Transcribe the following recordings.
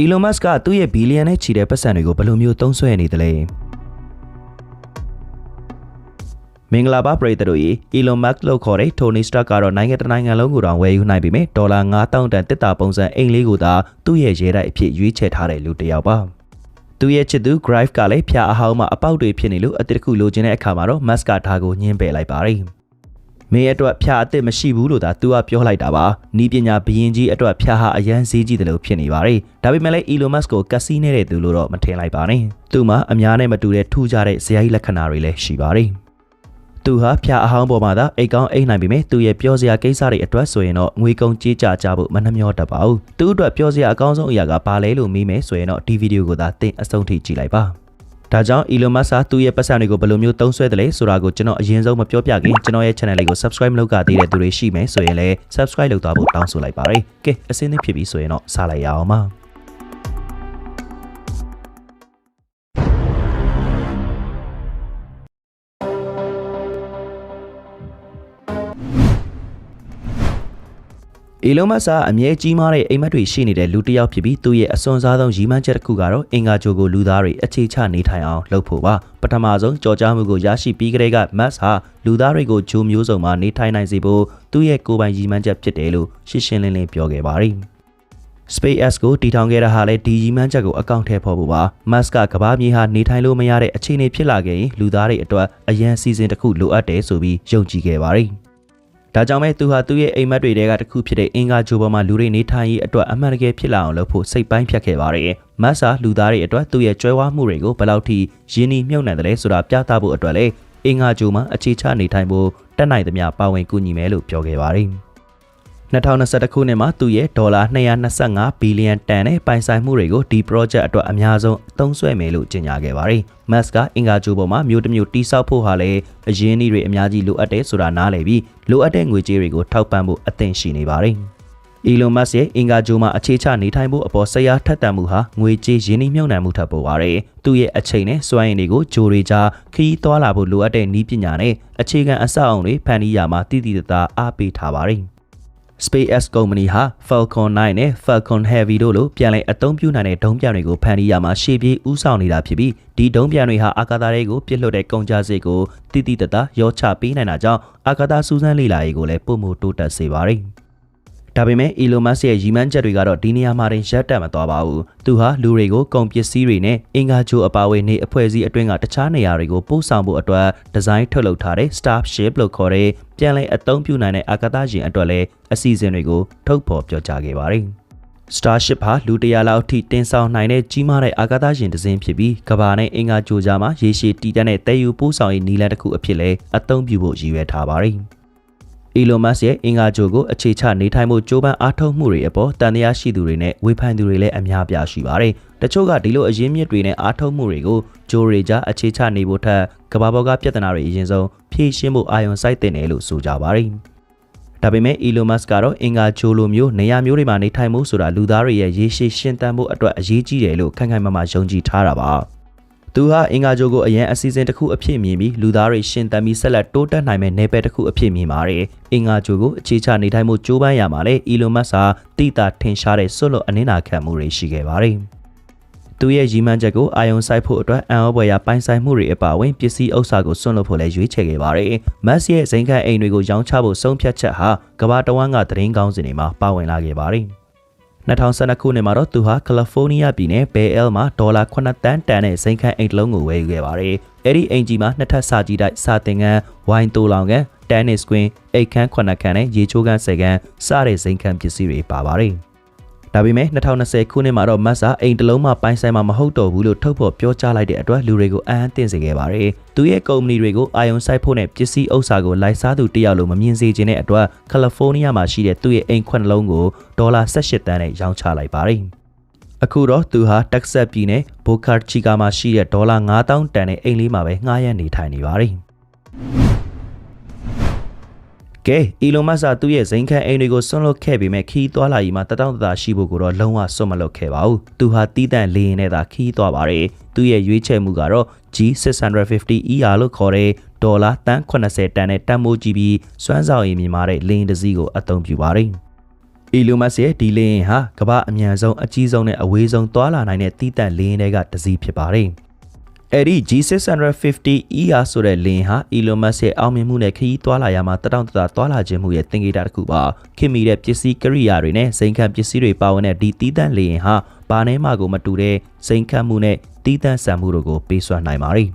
Elon Musk ကသူ့ရဲ့ဘီလီယံနဲ့ချီတဲ့ပတ်စံတွေကိုဘယ်လိုမျိုးသုံးစွဲနေသလဲမင်္ဂလာပါပရိသတ်တို့ရေ Elon Musk လို့ခေါ်တဲ့ Tony Stark ကတော့နိုင်ငံတစ်နိုင်ငံလုံးကိုတောင်ဝယ်ယူနိုင်ပြီမဲ့ဒေါ်လာ9000တန်တစ်တာပုံစံအိမ်လေးကိုသာသူ့ရဲ့ရဲတိုက်အဖြစ်ရွေးချယ်ထားတဲ့လူတစ်ယောက်ပါသူရဲ့ချစ်သူ Grive ကလည်းဖျားအဟောင်းမှာအပေါက်တွေဖြစ်နေလို့အတစ်တစ်ခုလိုချင်တဲ့အခါမှာတော့ Musk ကဒါကိုညှင်းပယ်လိုက်ပါတယ် မင်းအတွက်ဖျားအစ်စ်မရှိဘူးလို့သာသူကပြောလိုက်တာပါနီးပညာဘရင်ကြီးအတွက်ဖျားဟာအရန်ဈေးကြီးတယ်လို့ဖြစ်နေပါတယ်ဒါပေမဲ့လည်း Elon Musk ကိုကက်စီနေတဲ့သူလို့တော့မထင်လိုက်ပါနဲ့သူမှာအများနဲ့မတူတဲ့ထူးခြားတဲ့ဇယိုက်လက္ခဏာတွေလည်းရှိပါတယ်သူဟာဖျားအဟောင်းပေါ်မှာသာအိတ်ကောင်းအိတ်နိုင်ပြီမဲ့သူရဲ့ပြောစရာကိစ္စတွေအတွက်ဆိုရင်တော့ငွေကုန်ကြေးကြကြဖို့မနှမျောတတ်ပါဘူးသူအတွက်ပြောစရာအကောင်းဆုံးအရာကဘာလဲလို့မေးမယ်ဆိုရင်တော့ဒီဗီဒီယိုကိုသာသင်အဆုံးထိကြည့်လိုက်ပါ ဒါကြောင့် Elon Musk ကသူ့ရဲ့ပတ်စံတွေကိုဘယ်လိုမျိုးသုံးစွဲတယ်လဲဆိုတာကိုကျွန်တော်အရင်ဆုံးမပြောပြခင်ကျွန်တော်ရဲ့ channel လေးကို subscribe မလုပ်ကြသေးတဲ့သူတွေရှိမယ်ဆိုရင်လည်း subscribe လုပ်သွားဖို့တောင်းဆိုလိုက်ပါရစေ။ကဲအစင်းသင်းဖြစ်ပြီဆိုရင်တော့စလိုက်ရအောင်ပါ။ Elon Musk ကအမြဲကြီးမားတဲ့အိမ်မက်တွေရှိနေတဲ့လူတစ်ယောက်ဖြစ်ပြီးသူ့ရဲ့အစွန်စားဆုံးရည်မှန်းချက်တစ်ခုကတော့အင်္ဂါဂျိုကိုလူသားတွေအခြေချနေထိုင်အောင်လုပ်ဖို့ပါပထမဆုံးကြော်ကြားမှုကိုရရှိပြီးကတည်းက Musk ဟာလူသားတွေကိုဂျိုမျိုးစုံမှာနေထိုင်နိုင်စေဖို့သူ့ရဲ့ကိုယ်ပိုင်ရည်မှန်းချက်ဖြစ်တယ်လို့ရှင်းရှင်းလင်းလင်းပြောခဲ့ပါတယ် SpaceX ကိုတည်ထောင်ခဲ့တာဟာလည်းဒီရည်မှန်းချက်ကိုအကောင့်ထဲပေါ်ဖို့ပါ Musk ကကမ္ဘာမြေဟာနေထိုင်လို့မရတဲ့အခြေအနေဖြစ်လာခဲ့ရင်လူသားတွေအတွက်အရန်စီစဉ်တစ်ခုလိုအပ်တယ်ဆိုပြီးယုံကြည်ခဲ့ပါတယ် ဒါကြောင့်ပဲသူဟာသူ့ရဲ့အိမ်မက်တွေထဲကတစ်ခုဖြစ်တဲ့အင်္ဂါဂျိုပေါ်မှာလူတွေနေထိုင်ရေးအတွက်အမှန်တကယ်ဖြစ်လာအောင်လုပ်ဖို့စိတ်ပိုင်းဖြတ်ခဲ့ပါတယ်။မတ်ဆာလူသားတွေအတွက်သူ့ရဲ့ကြွယ်ဝမှုတွေကိုဘယ်လောက်ထိရင်းနှီးမြှုပ်နှံတယ်လဲဆိုတာပြသဖို့အတွက်လည်းအင်္ဂါဂျိုမှာအခြေချနေထိုင်ဖို့တက်နိုင်သမျှပါဝင်ကူညီမယ်လို့ပြောခဲ့ပါတယ်။ 2021ခုနှစ်မှာသူ့ရဲ့ဒေါ်လာ225ဘီလီယံတန်တဲ့ပိုင်ဆိုင်မှုတွေကိုဒီ project အတွက်အများဆုံးအသုံးဆွဲမယ်လို့ကြေညာခဲ့ပါတယ်။ Musk ကအင်္ဂါဂျိုပေါ်မှာမြို့တစ်မြို့တိစောက်ဖို့ဟာလည်းအရင်းအနှီးတွေအများကြီးလိုအပ်တယ်ဆိုတာနားလည်ပြီးလိုအပ်တဲ့ငွေကြေးတွေကိုထောက်ပံ့ဖို့အသင့်ရှိနေပါတယ်။ Elon Musk ရဲ့အင်္ဂါဂျိုမှာအခြေချနေထိုင်ဖို့အပေါ်ဆရာထက်သန်မှုဟာငွေကြေးရင်းနှီးမြှုပ်နှံမှုထပ်ပေါ်ပါတယ်။သူ့ရဲ့အချိန်နဲ့စွမ်းရည်တွေကိုဂျိုတွေကြားခရီးသွားလာဖို့လိုအပ်တဲ့နည်းပညာနဲ့အခြေခံအဆောက်အအုံတွေဖန်တီးရမှာတည်တည်တသားအားပေးထားပါတယ်။ SpaceX ကုမ္ပဏီဟာ Falcon 9နဲ့ Falcon Heavy တို့လိုပြန်လည်အသုံးပြုနိုင်တဲ့ဒုံးပြန်တွေကိုဖန်တီးရမှာရှေ့ပြေးဥဆောင်နေတာဖြစ်ပြီးဒီဒုံးပြန်တွေဟာအာကာသတွေကိုပြစ်လွှတ်တဲ့ကုန်ကြစိတ်ကိုတိတိတတ်တာရောချပေးနိုင်တာကြောင့်အာကာသစူးစမ်းလေ့လာရေးကိုလည်းပုံမတိုးတက်စေပါတယ်။ ဒါပေမဲ့ Elon Musk ရဲ့ရည်မှန်းချက်တွေကတော့ဒီနေရာမှာတင်ရပ်တန့်မသွားပါဘူး။သူဟာလူတွေကိုကုန်ပစ္စည်းတွေနဲ့အင်္ဂါချိုအပါအဝင်နေအဖွဲ့အစည်းအတွင်းကတခြားနေရာတွေကိုပို့ဆောင်ဖို့အတွက်ဒီဇိုင်းထုတ်လုပ်ထားတဲ့ Starship လို့ခေါ်တဲ့ပြန်လည်အသုံးပြုနိုင်တဲ့အာကာသယာဉ်အတွက်လည်းအစီအစဉ်တွေကိုထုတ်ဖော်ပြောကြားခဲ့ပါတယ်။ Starship ဟာလူတရာလောက်ထိတင်ဆောင်နိုင်တဲ့ကြီးမားတဲ့အာကာသယာဉ်တစ်စင်းဖြစ်ပြီးကမ္ဘာနဲ့အင်္ဂါကြိုကြားမှာရေရှည်တည်တတ်တဲ့တည်ယူပို့ဆောင်ရေးနည်းလမ်းတစ်ခုအဖြစ်လဲအသုံးပြုဖို့ရည်ရွယ်ထားပါတယ်။ Elon Musk ရဲ့အင်္ဂါကြိုကိုအခြေချနေထိုင်မှုကြိုးပမ်းအားထုတ်မှုတွေအပေါ်တန်တရားရှိသူတွေနဲ့ဝေဖန်သူတွေလည်းအများပြားရှိပါတယ်။တချို့ကဒီလိုအရင်းမြစ်တွေနဲ့အားထုတ်မှုတွေကိုဂျိုးတွေကြားအခြေချနေဖို့ထက်ကဘာပေါ်ကပြဿနာတွေအရင်ဆုံးဖြေရှင်းဖို့အာရုံစိုက်တင်တယ်လို့ဆိုကြပါတယ်။ဒါပေမဲ့ Elon Musk ကတော့အင်္ဂါဂျိုလိုမျိုးနေရာမျိုးတွေမှာနေထိုင်မှုဆိုတာလူသားတွေရဲ့ရေရှည်ရှင်သန်ဖို့အတွက်အရေးကြီးတယ်လို့ခိုင်ခိုင်မာမာယုံကြည်ထားတာပါ။ သူဟာအင်္ဂါဂျိုကိုအရန်အစီအစဉ်တစ်ခုအဖြစ်မြင်ပြီးလူသားတွေရှင်သန်ပြီးဆက်လက်တိုးတက်နိုင်မဲ့နယ်ပယ်တစ်ခုအဖြစ်မြင်ပါတယ်။အင်္ဂါဂျိုကိုအခြေချနေထိုင်မှုကြိုးပမ်းရမှာလဲအီလွန်မတ်စ်ဟာတိတာထင်ရှားတဲ့ဆွတ်လွတ်အနင်းနာခံမှုတွေရှိခဲ့ပါတယ်။သူရဲ့ရည်မှန်းချက်ကိုအာယုံစိုက်ဖို့အတွက်အံ့ဩဖွယ်ရာပိုင်ဆိုင်မှုတွေအပါအဝင်ပစ္စည်းဥစ္စာကိုစွန့်လွတ်ဖို့လည်းရွေးချယ်ခဲ့ပါတယ်။မတ်စ်ရဲ့ဇိမ်ခံအိမ်တွေကိုရောင်းချဖို့ဆုံးဖြတ်ချက်ဟာကမ္ဘာတဝန်းကသတင်းကောင်းစင်တွေမှာပါဝင်လာခဲ့ပါတယ်။ 2012ခုနှစ်မှာတော့သူဟာကယ်လီဖိုးနီးယားပြည်နယ်ဘဲအဲလ်မှာဒေါ်လာ9တန်းတန်တဲ့စိန်ခန့်အိမ်တစ်လုံးကိုဝယ်ယူခဲ့ပါတယ်။အဲ့ဒီအိမ်ကြီးမှာနှစ်ထပ်စာကြည့်တိုက်စာသင်ခန်းဝိုင်းတိုးလောင်ကန်တန်နစ်ကွင်းအိတ်ခန်း9ခန်းနဲ့ရေချိုးခန်း10ခန်းစတဲ့စိန်ခန့်ပစ္စည်းတွေပါပါတယ်။ ဒါပေမဲ့2020ခုနှစ်မှာတော့မတ်စာအိမ်တလုံးမှပိုင်ဆိုင်မှာမဟုတ်တော့ဘူးလို့ထုတ်ဖော်ပြောကြားလိုက်တဲ့အတွက်လူတွေကိုအံ့အသင့်စေခဲ့ပါတယ်။သူရဲ့ကုမ္ပဏီတွေကိုအာယုံစိုက်ဖို့နဲ့ပစ္စည်းဥစ္စာကိုလိုက်စားသူတယောက်လိုမမြင်စေခြင်းတဲ့အတွက်ကယ်လီဖိုးနီးယားမှာရှိတဲ့သူ့ရဲ့အိမ်ခွန်းလုံးကိုဒေါ်လာ18တန်းနဲ့ရောင်းချလိုက်ပါတယ်။အခုတော့သူဟာတက်ဆက်ပြည်နယ်ဘိုကာချီကာမှာရှိတဲ့ဒေါ်လာ9000တန်တဲ့အိမ်လေးမှာပဲငှားရမ်းနေထိုင်နေပါတယ်။ ကဲ Elon Musk ကသူ့ရဲ့ဇိမ်ခံအိမ်တွေကိုဆွန့်လွတ်ခဲ့ပေမဲ့ခီးသွားလာရေးမှာတတောင့်တသာရှိဖို့ကိုတော့လုံးဝဆွန့်မလွတ်ခဲ့ပါဘူး။သူဟာတီးတန့်လေရင်နဲ့သာခီးသွားပါတယ်။သူ့ရဲ့ရွေးချယ်မှုကတော့ G650ER လို့ခေါ်တဲ့ဒေါ်လာတန်း80တန်နဲ့တန်မိုးကြီးပြီးစွမ်းဆောင်ရည်မြင့်မားတဲ့လေရင်တစ်စီးကိုအသုံးပြုပါတယ်။ Elon Musk ရဲ့ဒီလေယာဉ်ဟာကမ္ဘာအမြန်ဆုံးအကြီးဆုံးနဲ့အဝေးဆုံးသွာလာနိုင်တဲ့တီးတက်လေယာဉ်တွေကတစ်စီးဖြစ်ပါတယ်။ အဲ့ဒီ G650ER ဆိုတဲ့လင်းဟာ Elon Musk ရဲ့အောင်မြင်မှုနဲ့ခရီးသွားလာရမှာတတောင့်တတာသွားလာခြင်းမှုရဲ့သင်္ကေတတစ်ခုပါခင်မီတဲ့ပစ္စည်းကိရိယာတွေနဲ့စိန်ခံပစ္စည်းတွေပါဝင်တဲ့ဒီတီးတန့်လင်းဟာဘာနဲ့မှကိုမတူတဲ့စိန်ခံမှုနဲ့တီးတန့်ဆန်မှုတို့ကိုပေးစွမ်းနိုင်ပါတယ်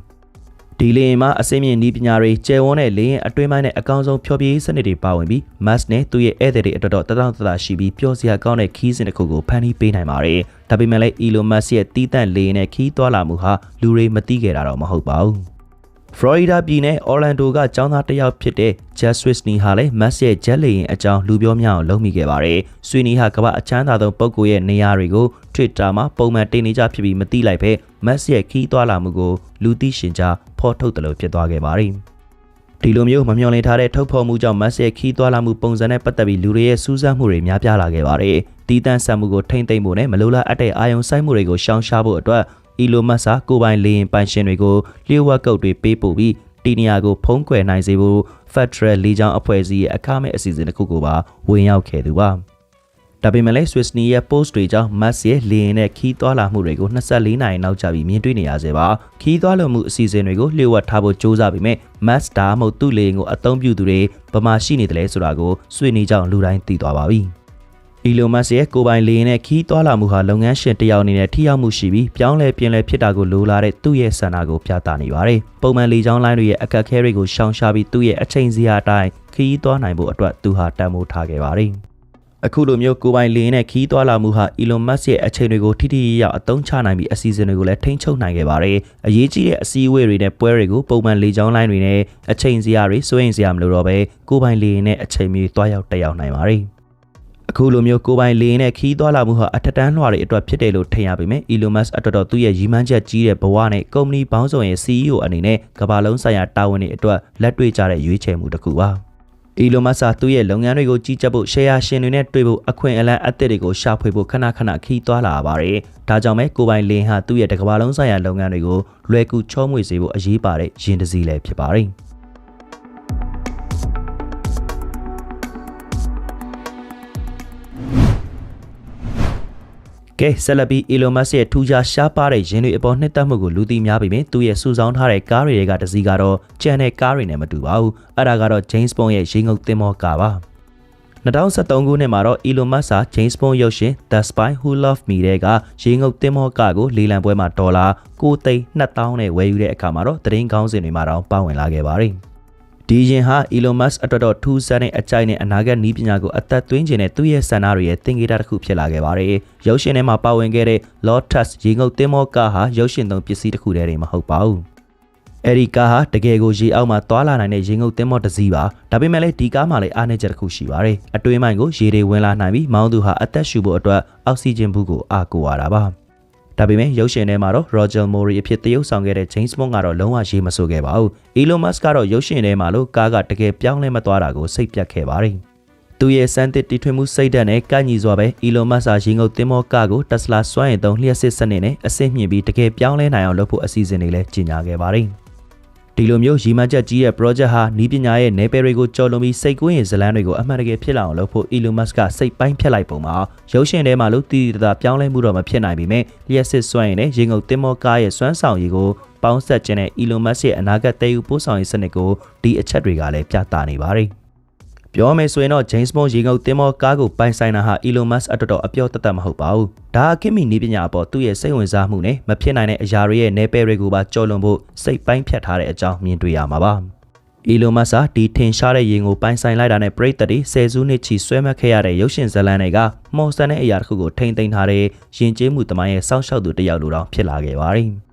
ဒီလေယာဉ်မှာအစိမ့်မြင့်ဤပညာတွေကျယ်ဝန်းတဲ့လေယာဉ်အတွင်းပိုင်းနဲ့အကောင်းဆုံးဖျော်ဖြေရေးစနစ်တွေပါဝင်ပြီး Musk နဲ့သူ့ရဲ့ဧည့်သည်တွေအတွက်တော့တတောင့်တတာရှိပြီးပျော်စရာကောင်းတဲ့ခီးစဉ်တစ်ခုကိုဖန်တီးပေးနိုင်ပါတယ်။ဒါပေမဲ့လည်း Elon Musk ရဲ့တီးတန့်လေယာဉ်နဲ့ခီးသွားလာမှုဟာလူတွေမသိခဲ့တာတော့မဟုတ်ပါဘူး။ Florida ပြည်နယ် Orlando ကကျောင်းသားတစ်ယောက်ဖြစ်တဲ့ Jet Sweeney ဟာလည်း Musk ရဲ့ Jet လေယာဉ်အကြောင်းလူပြောများအောင်လုပ်မိခဲ့ပါတယ်။ Sweeney ဟာကမ္ဘာအချမ်းသာဆုံးပုဂ္ဂိုလ်ရဲ့နေရာတွေကို Twitter မှာပုံမှန်တင်နေကြဖြစ်ပြီးမသိလိုက်ပဲ Musk ရဲ့ခီးသွားလာမှုကိုလူသိရှင်ကြားဖော်ထုတ်တယ်လို့ဖြစ်သွားခဲ့ပါတယ်။ဒီလိုမျိုးမမျှော်လင့်ထားတဲ့ထုတ်ဖော်မှုကြောင့်မတ်ရဲ့ခီးသွားလာမှုပုံစံနဲ့ပတ်သက်ပြီးလူတွေရဲ့စူးစမ်းမှုတွေများပြားလာခဲ့ပါတယ်။တီးတန့်ဆက်မှုကိုထိမ့်သိမ့်ဖို့နဲ့မလိုလားအပ်တဲ့အာယုံစိုက်မှုတွေကိုရှောင်ရှားဖို့အတွက် အီလိုမတ်စာကိုပိုင်လေရင်ပိုင်ရှင်တွေကိုလျှို့ဝှက်ကုတ်တွေပေးပို့ပြီးတီနီယာကိုဖုံးကွယ်နိုင်စေဖို့ Federal လေကြောင်းအဖွဲ့အစည်းရဲ့အခမဲ့အစီအစဉ်တစ်ခုကိုပါဝင်ရောက်ခဲ့သူပါ။ဒါပေမဲ့လည်း Swissney ရဲ့ post တွေကြောင့် Max ရဲ့လေယာဉ်နဲ့ခီးသွားလာမှုတွေကို24နာရီနောက်ကျပြီးမြင်တွေ့နေရစေပါခီးသွားလာမှုအစီအစဉ်တွေကိုလျှို့ဝှက်ထားဖို့စ조사ပေမဲ့ Max ဒါမှမဟုတ်သူ့လေယာဉ်ကိုအသုံးပြုသူတွေဗမာရှိနေတယ်လဲဆိုတာကိုဆွေးနွေးကြောင်းလူတိုင်းသိသွားပါပြီ။ Elon Musk ရဲ့ကိုပိုင်လေယာဉ်နဲ့ခီးသွားလာမှုဟာလုပ်ငန်းရှင်တယောက်အနေနဲ့ထိရောက်မှုရှိပြီးပြောင်းလဲပြင်လဲဖြစ်တာကိုလိုလားတဲ့သူ့ရဲ့ဆန္ဒကိုပြသနေပါတယ်။ပုံမှန်လေကြောင်းလိုင်းတွေရဲ့အခက်အခဲတွေကိုရှောင်ရှားပြီးသူ့ရဲ့အချိန်စရာအတိုင်းခီးသွားနိုင်ဖို့အတွက်သူဟာတန်ဖိုးထားခဲ့ပါတယ်။အခုလိုမျိုးကိုပိုင်လင်းနဲ့ခီးသွားလာမှုဟာ Elon Musk ရဲ့အချိန်တွေကိုထိထိရောက်အသုံးချနိုင်ပြီးအစီအစဉ်တွေကိုလည်းထိန်းချုပ်နိုင်ခဲ့ပါတယ်။အရေးကြီးတဲ့အစည်းအဝေးတွေနဲ့ပွဲတွေကိုပုံမှန်လေကြောင်းလိုင်းတွေနဲ့အချိန်စရာတွေစိုးရင်စရာမလိုတော့ပဲကိုပိုင်လင်းနဲ့အချိန်မီတွားရောက်တက်ရောက်နိုင်ပါတယ်။ အခုလိုမျိုးကိုပိုင်လေနဲ့ခီးသွားလာမှုဟာအထက်တန်းလွှာတွေအတွက်ဖြစ်တယ်လို့ထင်ရပေမဲ့ Elon Musk အတွက်တော့သူ့ရဲ့ရည်မှန်းချက်ကြီးတဲ့ဘဝနဲ့ကုမ္ပဏီပေါင်းစုံရဲ့ CEO အနေနဲ့ကမ္ဘာလုံးဆိုင်ရာတာဝန်တွေအတွက်လက်တွေ့ကျတဲ့ရွေးချယ်မှုတစ်ခုပါ။အီလိုမတ်စာသူ့ရဲ့လုပ်ငန်းတွေကိုကြီးကြပ်ဖို့ရှယ်ယာရှင်တွေနဲ့တွေ့ဖို့အခွင့်အလမ်းအသစ်တွေကိုရှာဖွေဖို့ခဏခဏခီးသွားလာပါတယ်။ဒါကြောင့်ပဲကိုပိုင်လင်းဟာသူ့ရဲ့တကမ္ဘာလုံးဆိုင်ရာလုပ်ငန်းတွေကိုလွယ်ကူချောမွေ့စေဖို့အရေးပါတဲ့ယင်းတစည်းလည်းဖြစ်ပါတယ်။ ကဲဆက်လက်ပြီး Elon Musk ရဲ့ထူးခြားရှားပါတဲ့ယင်းတွေအပေါ်နှစ်သက်မှုကိုလူသိများပေမဲ့သူ့ရဲ့စုဆောင်းထားတဲ့ကားတွေကတစည်းကတော့ကြံတဲ့ကားတွေနဲ့မတူပါဘူးအဲ့ဒါကတော့ James Bond ရဲ့ရေငုပ်သင်္ဘောကားပါ2013ခုနှစ်မှာတော့ Elon Musk က James Bond ရုပ်ရှင် The Spy Who Loved Me တဲ့ကရေငုပ်သင်္ဘောကားကိုလေလံပွဲမှာဒေါ်လာ9သိန်း2000နဲ့ဝယ်ယူတဲ့အခါမှာတော့သတင်းကောင်းစင်တွေမှာတော့ပါဝင်လာခဲ့ပါတယ်။ ဒီရင်ဟာ Elon Musk အတွက်တော့ထူးဆန်းတဲ့အကြိုက်နဲ့အနာဂတ်နည်းပညာကိုအသက်သွင်းခြင်းနဲ့သူ့ရဲ့ဆန္ဒတွေရဲ့သင်္ကေတတစ်ခုဖြစ်လာခဲ့ပါတယ်။ရုပ်ရှင်ထဲမှာပါဝင်ခဲ့တဲ့ Lotus ရေငုပ်သင်္ဘောကားဟာရုပ်ရှင်သုံးပစ္စည်းတစ်ခုတည်းမဟုတ်ပါဘူး။အဲဒီကားဟာတကယ်ကိုရေအောက်မှာသွာလာနိုင်တဲ့ရေငုပ်သင်္ဘောတစ်စီးပါဒါပေမဲ့လည်းဒီကားမှာလည်းအားနည်းချက်တစ်ခုရှိပါတယ်အတွင်းပိုင်းကိုရေတွေဝင်လာနိုင်ပြီးမောင်းသူဟာအသက်ရှူဖို့အတွက်အောက်ဆီဂျင်ဘူးကိုအားကိုးရတာပါ ဒါပေမဲ့ရုပ်ရှင်ထဲမှာတော့ Roger Moore အဖြစ်တရုပ်ဆောင်ခဲ့တဲ့ James Bond ကတော့လုံးဝရေးမဆိုခဲ့ပါဘူး။ Elon Musk ကတော့ရုပ်ရှင်ထဲမှာလို့ကားကတကယ်ပြောင်းလဲမသွားတာကိုစိတ်ပြတ်ခဲ့ပါတယ်။သူရဲ့စမ်းသစ်တီထွင်မှုစိတ်ဓာတ်နဲ့ကန့်ညီစွာပဲ Elon Musk ဟာရင်ငုတ်သင်္ဘောကားကို Tesla စွမ်းရည်သုံးလျှက်စစ်စနစ်နဲ့အဆင့်မြင့်ပြီးတကယ်ပြောင်းလဲနိုင်အောင်လုပ်ဖို့အစီအစဉ်တွေလည်းကြီးညာခဲ့ပါတယ်။ ဒီလိုမျိုးရီမန်းချက်ကြီးရဲ့ project ဟာနီးပညာရဲ့နယ်ပယ်တွေကိုကျော်လွန်ပြီးစိတ်ကူးရင်ဇလန်းတွေကိုအမှန်တကယ်ဖြစ်လာအောင်လုပ်ဖို့ Elon Musk ကစိတ်ပိုင်းဖြတ်လိုက်ပုံမှာရုပ်ရှင်ထဲမှာလို့တည်တည်တာပြောင်းလဲမှုတော့မဖြစ်နိုင်ပေမဲ့လျှက်စစ်စွမ်းရည်နဲ့ရေငုပ်တင်မောကားရဲ့စွမ်းဆောင်ရည်ကိုပေါင်းဆက်ခြင်းနဲ့ Elon Musk ရဲ့အနာဂတ်တည်ယူပို့ဆောင်ရေးစနစ်ကိုဒီအချက်တွေကလည်းပြသနေပါတယ်။ ပြောမယ်ဆိုရင်တော့ James Bond ရေငုပ်တင်မောကားကိုပိုင်ဆိုင်တာဟာ Elon Musk အတွက်တော့အပြောတသက်မဟုတ်ပါဘူး။ဒါအခက်မီနည်းပညာအပေါ်သူ့ရဲ့စိတ်ဝင်စားမှုနဲ့မဖြစ်နိုင်တဲ့အရာတွေရဲ့နယ်ပယ်တွေကိုပါကြော်လွန်ဖို့စိတ်ပိုင်းဖြတ်ထားတဲ့အကြောင်းမြင်တွေ့ရမှာပါ။ Elon Musk ဒီထင်ရှားတဲ့ရေငုပ်ပိုင်ဆိုင်လိုက်တာနဲ့ပရိသတ်တွေဆယ်စုနှစ်ချီဆွဲမှတ်ခဲ့ရတဲ့ရုပ်ရှင်ဇာတ်လမ်းတွေကမော်ဆန်တဲ့အရာတစ်ခုကိုထိမ့်သိမ်းထားတဲ့ယဉ်ကျေးမှုတမိုင်းရဲ့စောင့်ရှောက်သူတစ်ယောက်လိုတောင်ဖြစ်လာခဲ့ပါတယ်။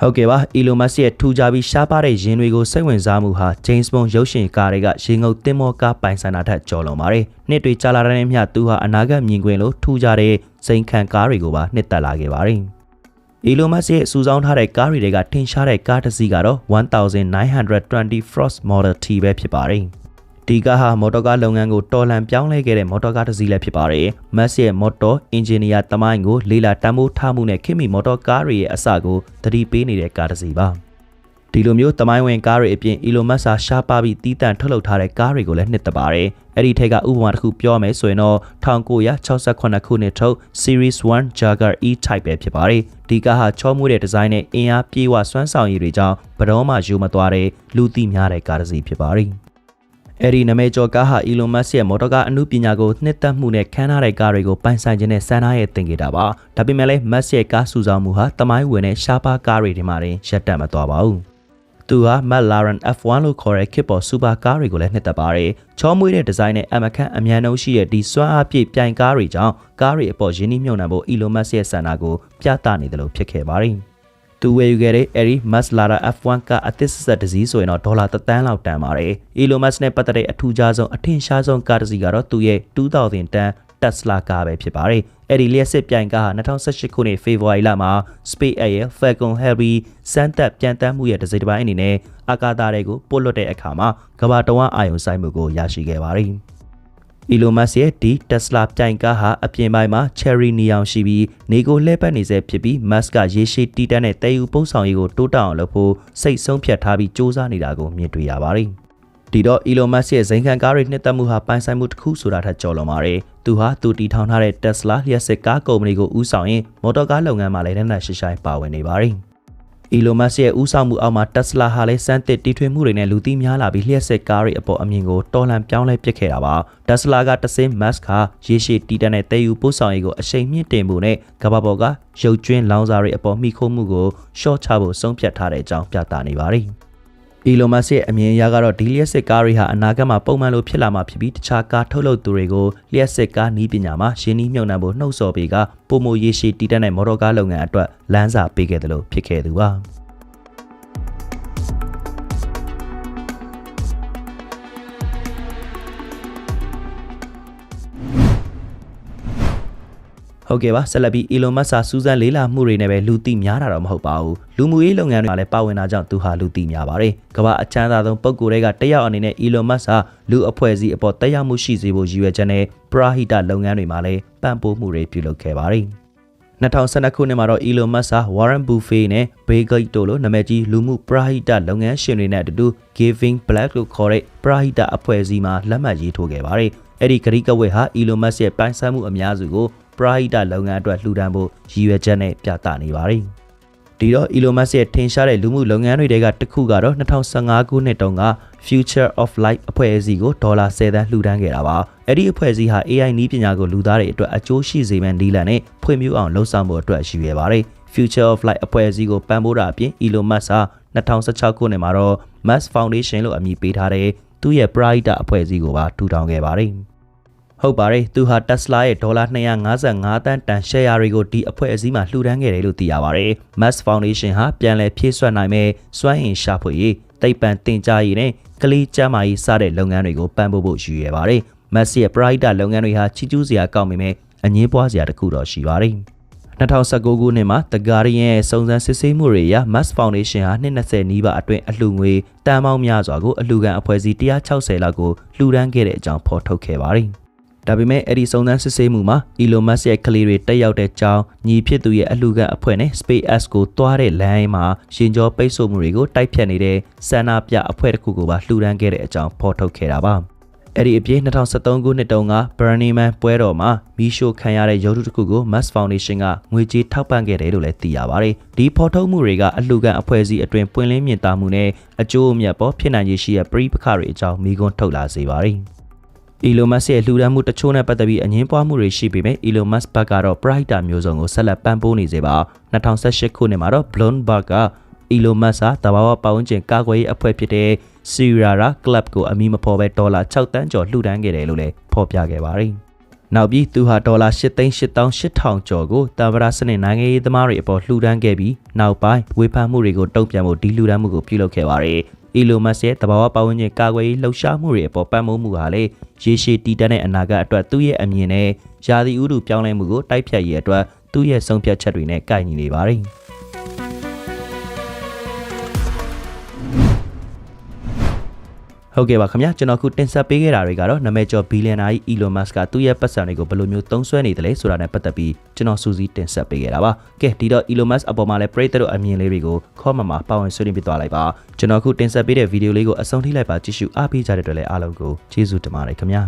ဟုတ်ကဲ့ပါ Elon Musk ရဲ့ထူကြပြီးရှားပါတဲ့ယင်းတွေကိုစိတ်ဝင်စားမှုဟာ James Bond ရုပ်ရှင်ကားတွေကရေငုပ်တင်မောကားပိုင်ဆိုင်တာထက်ကျော်လွန်ပါတယ်။နှစ်တွေကြာလာတဲ့မျှသူဟာအနာဂတ်မြင်ကွင်းလိုထူကြတဲ့စိန်ခံကားတွေကိုပါနှစ်သက်လာခဲ့ပါတယ်။ Elon Musk ရဲ့စူဆောင်းထားတဲ့ကားတွေကထင်ရှားတဲ့ကားတစ်စီးကတော့1920 Frost Model T ပဲဖြစ်ပါတယ်။ ဒီကားဟာမော်တော်ကားလုပ်ငန်းကိုတော်လှန်ပြောင်းလဲခဲ့တဲ့မော်တော်ကားတစ်စီးလည်းဖြစ်ပါတယ်။မတ်ရဲ့မော်တော်အင်ဂျင်နီယာတမိုင်းကိုလေးလာတမ်းမိုးထားမှုနဲ့ခင်မီမော်တော်ကားတွေရဲ့အစကိုသတိပေးနေတဲ့ကားတစ်စီးပါ။ဒီလိုမျိုးတမိုင်းဝင်ကားတွေအပြင် Elon Musk ဟာရှားပါပြီးတီးတန့်ထုတ်လုပ်ထားတဲ့ကားတွေကိုလည်းနှစ်သက်ပါတယ်။အဲ့ဒီထက်ကဥပမာတစ်ခုပြောမယ်ဆိုရင်တော့1968ခုနှစ်ထုတ် Series 1 Jaguar E-Type ပဲဖြစ်ပါတယ်။ဒီကားဟာချောမွေ့တဲ့ဒီဇိုင်းနဲ့အင်အားပြေဝစွမ်းဆောင်ရည်တွေကြောင့်ဘယ်တော့မှယူမသွားတဲ့လူသိများတဲ့ကားတစ်စီးဖြစ်ပါတယ်။ အဲ့ဒီနမဲကျော်ကားဟာ Elon Musk ရဲ့မော်တော်ကားအမှုပညာကိုနှစ်သက်မှုနဲ့ခန်းထားတဲ့ကားတွေကိုပိုင်ဆိုင်ခြင်းနဲ့စံထားရဲ့တင်ကြတာပါ။ဒါပေမဲ့လည်း Musk ရဲ့ကားစုဆောင်မှုဟာတမိုင်းဝင်တဲ့ရှားပါးကားတွေဒီမှာတင်ရပ်တန့်မသွားပါဘူး။သူဟာ McLaren F1 လို့ခေါ်တဲ့ခစ်ပေါ်စူပါကားတွေကိုလည်းနှစ်သက်ပါတယ်။ချောမွေးတဲ့ဒီဇိုင်းနဲ့အမခန့်အမြန်နှုန်းရှိတဲ့ဒီစွမ်းအားပြည့်ပြိုင်ကားတွေကြောင့်ကားတွေအပေါ်ရင်းနှီးမြှုပ်နှံဖို့ Elon Musk ရဲ့စံနာကိုပြသနေတယ်လို့ဖြစ်ခဲ့ပါတယ်။ သူဝယ်ယူခဲ့တဲ့အဲဒီ Maslada F1 ကအသစ်ဆက်တစ်စီးဆိုရင်တော့ဒေါ်လာ3တန်းလောက်တန်ပါတယ်။ Elon Musk နဲ့ပတ်သက်တဲ့အထူးခြားဆုံးအထင်ရှားဆုံးကားတစ်စီးကတော့သူရဲ့2000တန်း Tesla ကားပဲဖြစ်ပါတယ်။အဲ့ဒီလျှက်စစ်ပြိုင်ကားဟာ2018ခုနှစ်ဖေဖော်ဝါရီလမှာ SpaceX ရဲ့ Falcon Heavy စမ်းသပ်ပြန်တမ်းမှုရဲ့တစ်စိတ်တစ်ပိုင်းအနေနဲ့အာကာသတွေကိုပို့လွှတ်တဲ့အခါမှာကမ္ဘာတဝန်းအာရုံစိုက်မှုကိုရရှိခဲ့ပါတယ်။ Elon Musk ရဲ့ဒီ Tesla ပြိုင်ကားဟာအပြင်ပိုင်းမှာ cherry နီအောင်ရှိပြီးနေကိုလှည့်ပတ်နေစေဖြစ်ပြီး Musk ကရေရှည်တီးတန်းတဲ့တည်ယူပို့ဆောင်ရေးကိုတိုးတက်အောင်လုပ်ဖို့စိတ်ဆုံးဖြတ်ထားပြီးစ조사နေတာကိုမြင်တွေ့ရပါတယ်။ဒီတော့ Elon Musk ရဲ့ဇိမ်ခံကားတွေနှစ်သက်မှုဟာပိုင်ဆိုင်မှုတစ်ခုဆိုတာထက်ကျော်လွန်ပါတယ်။သူဟာသူတည်ထောင်ထားတဲ့ Tesla လျှက်စစ်ကားကုမ္ပဏီကိုဦးဆောင်ရင်မော်တော်ကားလုပ်ငန်းမှာလည်းနက်နက်ရှိရှိုင်းပါဝင်နေပါတယ်။ Elon Musk ရဲ့ဦးဆောင်မှုအောက်မှာ Tesla ဟာလည်းစမ်းသစ်တီထွင်မှုတွေနဲ့လူသိများလာပြီးလျှက်စစ်ကားတွေအပေါ်အမြင်ကိုတော်လှန်ပြောင်းလဲပစ်ခဲ့တာပါ။ Tesla ကတဆင်း Musk ဟာရေရှည်တည်တံ့တဲ့တည်ယူပို့ဆောင်ရေးကိုအရှိန်မြင့်တင်မှုနဲ့ကမ္ဘာပေါ်ကရုပ်ကျွင်းလောင်စာတွေအပေါ်မိခိုးမှုကိုရှော့ချဖို့ဆုံးဖြတ်ထားတဲ့အကြောင်းပြသနေပါတယ်။ Elon Musk ရဲ့အမြင်အရကတော့ဒီလျှက်စစ်ကားတွေဟာအနာဂတ်မှာပုံမှန်လိုဖြစ်လာမှာဖြစ်ပြီးတခြားကားထုတ်လုပ်သူတွေကိုလျှက်စစ်ကားနီးပညာမှာရှင်းနှီးမြှုပ်နှံဖို့နှုတ်ဆော်ပေးကပုံမရေရှည်တည်တံ့တဲ့မော်တော်ကားလုပ်ငန်းအတွက်လမ်းစာပေးခဲ့တယ်လို့ဖြစ်ခဲ့သူပါ။ ဟုတ်ကဲ့ပါဆက်လက်ပြီး Elon Musk ဟာစူးစမ်းလေးလာမှုတွေနဲ့ပဲလူသိများတာတော့မဟုတ်ပါဘူးလူမှုရေးလုပ်ငန်းတွေမှာလည်းပါဝင်တာကြောင့်သူဟာလူသိများပါတယ်ကမ္ဘာအချမ်းသာဆုံးပုဂ္ဂိုလ်တွေကတယောက်အနေနဲ့ Elon Musk ဟာလူအဖွဲ့အစည်းအပေါ်တက်ရောက်မှုရှိစေဖို့ရည်ရွယ်ချက်နဲ့ပရာဟိတလုပ်ငန်းတွေမှာလည်းပံ့ပိုးမှုတွေပြုလုပ်ခဲ့ပါတယ်2012ခုနှစ်မှာတော့ Elon Musk ဟာ Warren Buffett နဲ့ Bill Gates တို့လိုနာမည်ကြီးလူမှုပရာဟိတလုပ်ငန်းရှင်တွေနဲ့အတူ Giving Black လို့ခေါ်တဲ့ပရာဟိတအဖွဲ့အစည်းမှာလက်မှတ်ရေးထိုးခဲ့ပါတယ်။အဲ့ဒီဂရိကဝတ်ဟာ Elon Musk ရဲ့ပိုင်ဆိုင်မှုအများစုကို ပရာဟိတလုပ်ငန်းအတွက်လှူဒန်းဖို့ရည်ရွယ်ချက်နဲ့ပြသနေပါတယ်။ဒီတော့ Elon Musk ရဲ့ထင်ရှားတဲ့လူမှုလုပ်ငန်းတွေတဲကတစ်ခုကတော့2015ခုနှစ်တုန်းက Future of Life အဖွဲ့အစည်းကိုဒေါ်လာ10သန်းလှူဒန်းခဲ့တာပါ။အဲ့ဒီအဖွဲ့အစည်းဟာ AI နည်းပညာကိုလူသားတွေအတွက်အကျိုးရှိစေမယ့်နည်းလမ်းနဲ့ဖွံ့ဖြိုးအောင်လှုံ့ဆော်ဖို့အတွက်ရည်ရွယ်ပါတယ်။ Future of Life အဖွဲ့အစည်းကိုပံ့ပိုးတာအပြင် Elon Musk ဟာ2016ခုနှစ်မှာတော့ Musk Foundation လို့အမည်ပေးထားတဲ့သူ့ရဲ့ Pride အဖွဲ့အစည်းကိုပါထူထောင်ခဲ့ပါတယ်။ ဟုတ်ပါတယ်သူဟာ Tesla ရဲ့ဒေါ်လာ255တန်းတန် share တွေကိုဒီအဖွဲ့အစည်းမှာလှူဒန်းခဲ့တယ်လို့သိရပါတယ်။ Musk Foundation ဟာပြန်လည်ဖြည့်ဆွတ်နိုင်မဲ့စွမ်းအင်ရှာဖွေရေးသိပ္ပံတင်ကြားရေးနဲ့ကလေးကျန်းမာရေးစတဲ့လုပ်ငန်းတွေကိုပံ့ပိုးဖို့ရည်ရွယ်ပါတယ်။ Musk ရဲ့ Pride လုပ်ငန်းတွေဟာချီးကျူးစရာကောင်းပေမဲ့အငင်းပွားစရာတခုတော့ရှိပါတယ်။2019ခုနှစ်မှာ The Guardian ရဲ့စုံစမ်းစစ်ဆေးမှုတွေအရ Musk Foundation ဟာ220နီးပါးအတွင်းအလှူငွေတန်ပေါင်းများစွာကိုအလှူခံအဖွဲ့အစည်း160လောက်ကိုလှူဒန်းခဲ့တဲ့အကြောင်းဖော်ထုတ်ခဲ့ပါတယ်။ ဒါပေမဲ့အဲ့ဒီစုံစမ်းစစ်ဆေးမှုမှာ Elon Musk ရဲ့ကလေးတွေတက်ရောက်တဲ့ကြောင်းညီဖြစ်သူရဲ့အလှူခံအဖွဲ့နဲ့ SpaceX ကိုတွားတဲ့လမ်းမှာရှင်ကျော်ပိတ်ဆို့မှုတွေကိုတိုက်ဖြတ်နေတဲ့ဆန္ဒပြအဖွဲ့တစ်ခုကိုပါလှူဒန်းခဲ့တဲ့အကြောင်းဖော်ထုတ်ခဲ့တာပါ။အဲ့ဒီအပြင်2013ခုနှစ်တုန်းက Burning Man ပွဲတော်မှာမီရှိုခံရတဲ့ရုပ်ထုတစ်ခုကို Musk Foundation ကငွေကြေးထောက်ပံ့ခဲ့တယ်လို့လည်းသိရပါတယ်။ဒီဖော်ထုတ်မှုတွေကအလှူခံအဖွဲ့အစည်းအတွင်ပွင့်လင်းမြင်သာမှုနဲ့အကျိုးအမြတ်ပေါ်ဖြစ်နိုင်ရရှိတဲ့ပြည်ပခါတွေအကြောင်းမိကွန်းထုတ်လာစေပါတယ်။ Elon Musk ရဲ့လှူဒန်းမှုတချို့နဲ့ပတ်သက်ပြီးအငင်းပွားမှုတွေရှိပေမဲ့ Elon Musk ဘက်ကတော့ Brighter မျိုးစုံကိုဆက်လက်ပံ့ပိုးနေစေပါ2018ခုနှစ်မှာတော့ Bloomberg က Elon Musk ဟာတဘာဝပတ်ဝန်းကျင်ကာကွယ်ရေးအဖွဲ့ဖြစ်တဲ့ Sierra Club ကိုအမည်မဖော်ပဲဒေါ်လာ6တန်းကျော်လှူဒန်းခဲ့တယ်လို့လည်းဖော်ပြခဲ့ပါတယ်။နောက်ပြီးသူဟာဒေါ်လာ8သိန်း8800ကျော်ကိုတံဗရာစနစ်နိုင်ငံရေးသမားတွေအပေါ်လှူဒန်းခဲ့ပြီးနောက်ပိုင်းဝေဖန်မှုတွေကိုတုံ့ပြန်ဖို့ဒီလှူဒန်းမှုကိုပြုလုပ်ခဲ့ပါတယ်။ Elon Musk ရဲ့တဘာဝပတ်ဝန်းကျင်ကာကွယ်ရေးလှုပ်ရှားမှုတွေအပေါ်ပံ့ပိုးမှုဟာလေရေရှည်တည်တံ့တဲ့အနာဂတ်အတွက်သူ့ရဲ့အမြင်နဲ့ယာသီဥတုပြောင်းလဲမှုကိုတိုက်ဖြတ်ရေးအတွက်သူ့ရဲ့ဆုံးဖြတ်ချက်တွေနဲ့ကိုက်ညီနေပါတယ်။ ဟုတ်ကဲ့ပါခင်ဗျာကျွန်တော်ခုတင်ဆက်ပေးခဲ့တာတွေကတော့နာမည်ကျော်ဘီလီယံနာကြီး Elon Musk ကသူ့ရဲ့ပတ်စံတွေကိုဘယ်လိုမျိုးသုံးစွဲနေတယ်လဲဆိုတာနဲ့ပတ်သက်ပြီးကျွန်တော်စူးစီးတင်ဆက်ပေးခဲ့တာပါကဲဒီတော့ Elon Musk အပေါ်မှာလည်းပရိသတ်တို့အမြင်လေးတွေကိုခေါ်မှမှာပါဝင်ဆွေးနွေးပြသွားလိုက်ပါကျွန်တော်ခုတင်ဆက်ပေးတဲ့ဗီဒီယိုလေးကိုအဆုံးထိလိုက်ပါကြည့်ရှုအားပေးကြတဲ့အတွက်လည်းအားလုံးကိုကျေးဇူးတင်ပါတယ်ခင်ဗျာ